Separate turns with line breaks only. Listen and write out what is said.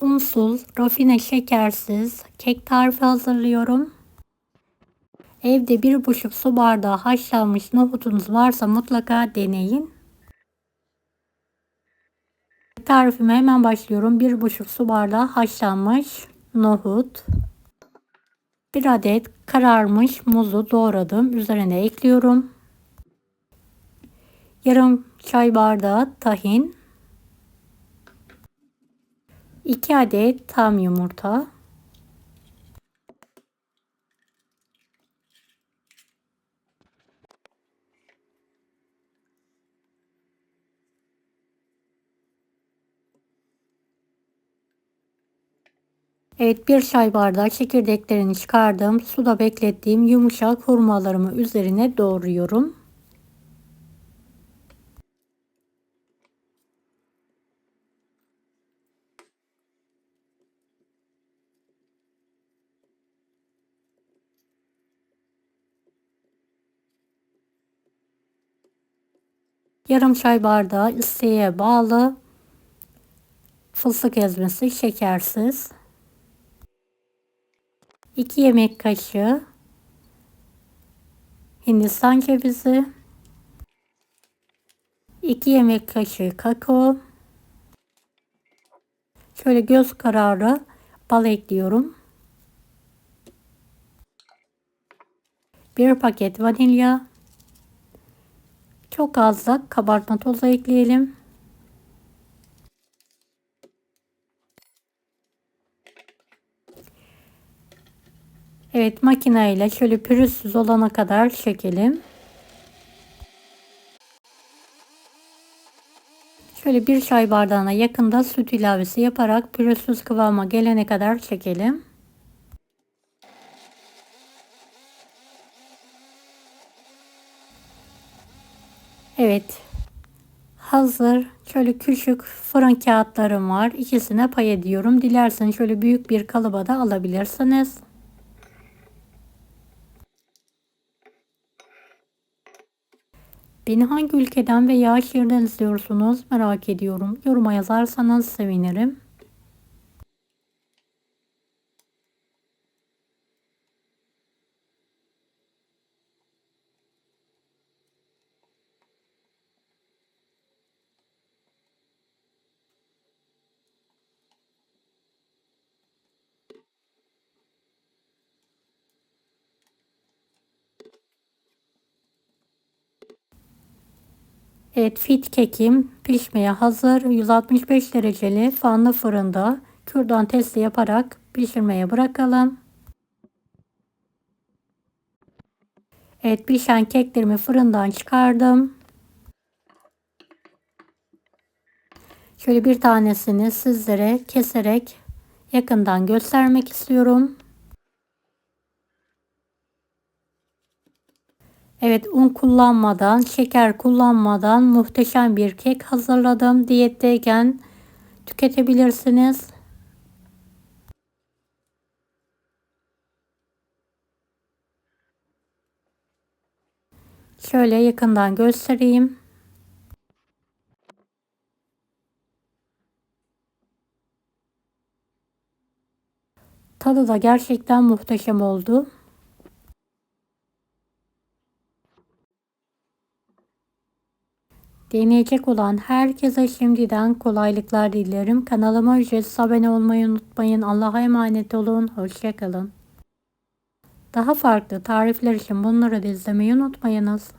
unsuz, rafine şekersiz kek tarifi hazırlıyorum. Evde bir buçuk su bardağı haşlanmış nohutunuz varsa mutlaka deneyin. Tarifime hemen başlıyorum. Bir buçuk su bardağı haşlanmış nohut. Bir adet kararmış muzu doğradım. Üzerine ekliyorum. Yarım çay bardağı tahin. 2 adet tam yumurta. Evet bir çay bardağı çekirdeklerini çıkardım. Suda beklettiğim yumuşak hurmalarımı üzerine doğruyorum. Yarım çay bardağı isteğe bağlı fıstık ezmesi şekersiz. 2 yemek kaşığı Hindistan cevizi 2 yemek kaşığı kakao şöyle göz kararı bal ekliyorum. 1 paket vanilya çok az da kabartma tozu ekleyelim. Evet makine ile şöyle pürüzsüz olana kadar çekelim. Şöyle bir çay bardağına yakında süt ilavesi yaparak pürüzsüz kıvama gelene kadar çekelim. Evet. Hazır. Şöyle küçük fırın kağıtlarım var. İkisine pay ediyorum. Dilerseniz şöyle büyük bir kalıba da alabilirsiniz. Beni hangi ülkeden veya şehirden izliyorsunuz merak ediyorum. Yoruma yazarsanız sevinirim. Evet fit kekim pişmeye hazır. 165 dereceli fanlı fırında kürdan testi yaparak pişirmeye bırakalım. Evet pişen keklerimi fırından çıkardım. Şöyle bir tanesini sizlere keserek yakından göstermek istiyorum. Evet un kullanmadan, şeker kullanmadan muhteşem bir kek hazırladım. Diyetteyken tüketebilirsiniz. Şöyle yakından göstereyim. Tadı da gerçekten muhteşem oldu. Deneyecek olan herkese şimdiden kolaylıklar dilerim. Kanalıma ücretsiz abone olmayı unutmayın. Allah'a emanet olun. Hoşçakalın. Daha farklı tarifler için bunları da izlemeyi unutmayınız.